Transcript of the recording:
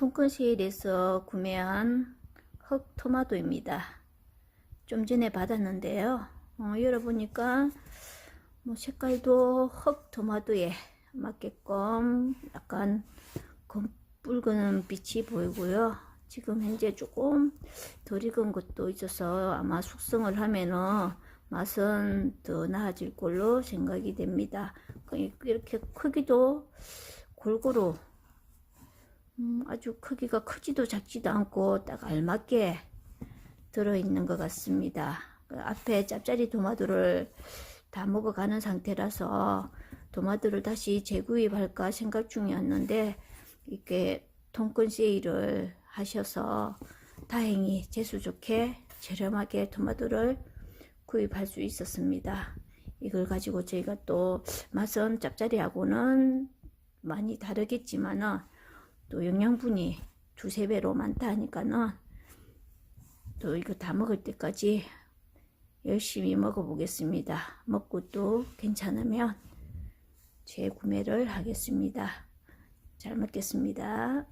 통큰 세일에서 구매한 흑 토마토입니다. 좀 전에 받았는데요. 어, 열어보니까 뭐 색깔도 흑 토마토에 맞게끔 약간 검붉은 빛이 보이고요. 지금 현재 조금 덜 익은 것도 있어서 아마 숙성을 하면은 맛은 더 나아질 걸로 생각이 됩니다. 그 이렇게 크기도 골고루 음, 아주 크기가 크지도 작지도 않고 딱 알맞게 들어있는 것 같습니다. 그 앞에 짭짜리 토마토를 다 먹어가는 상태라서 토마토를 다시 재구입할까 생각 중이었는데 이렇게 통근 세일을 하셔서 다행히 재수 좋게 저렴하게 토마토를 구입할 수 있었습니다. 이걸 가지고 저희가 또 맛은 짭짜리하고는 많이 다르겠지만은 또 영양분이 두세 배로 많다 하니까는 또 이거 다 먹을 때까지 열심히 먹어보겠습니다. 먹고 또 괜찮으면 재구매를 하겠습니다. 잘 먹겠습니다.